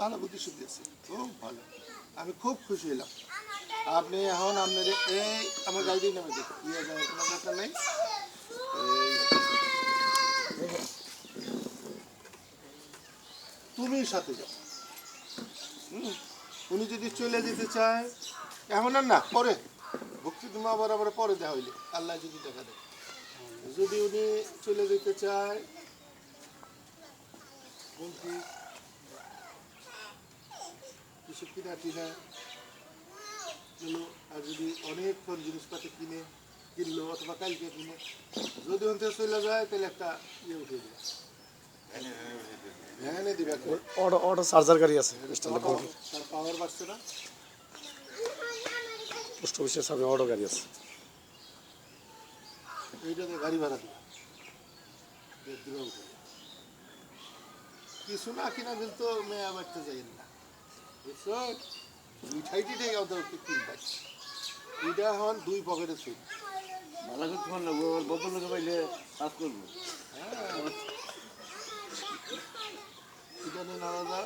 ভালো বুদ্ধি শুদ্ধি আছে, খুব ভালো। আমি খুব খুশি হলাম। আপনি এখন আপনার এই আমার গাড়ি নামে যাওয়ার কোনো নেই। তুমি সাথে যাও। উনি যদি চলে যেতে চায় এখন আর না পরে। ভক্তি তুমি আবার আবার পরে দেওয়া হইলে আল্লাহ যদি দেখা দেয়। যদি উনি চলে যেতে চায় কিছু কিনা টিনা আর যদি অনেকক্ষণ জিনিসপাতি কিনে কিনলো অথবা কালকে কিনে যদি ওখান চলে যায় তাহলে একটা ইয়ে উঠে দিবে ভ্যানে দিবে। অটো অটো চার্জার গাড়ি আছে। পাওয়ার বাড়ছে না। পোস্ট অফিসের সামনে অটো গাড়ি আছে। এইটাতে গাড়ি ভাড়া কিছু না কিনা মেয়া বাড়তে যাই না। বুঝছ? মিঠাই টিঠাই ওদের কিনবাই এটা হন দুই পকেটে ছুট ভালো করে লাগবো ওর বদল লোকে পাইলে কাজ করব। এটা নিয়ে আলাদা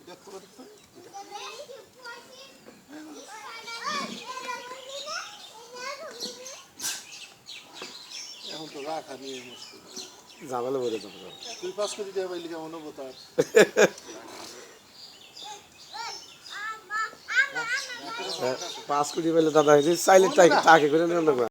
এটা করে দিতে হবে। এখন তো রাখা নিয়ে মুশকিল ঝামেলা বেড়ে যাবে। তুই পাস করে দিতে পাইলি কেমন হব তার? পাঁচ কোটি পেলে দাদা চাইলে টাকা করে লাগবে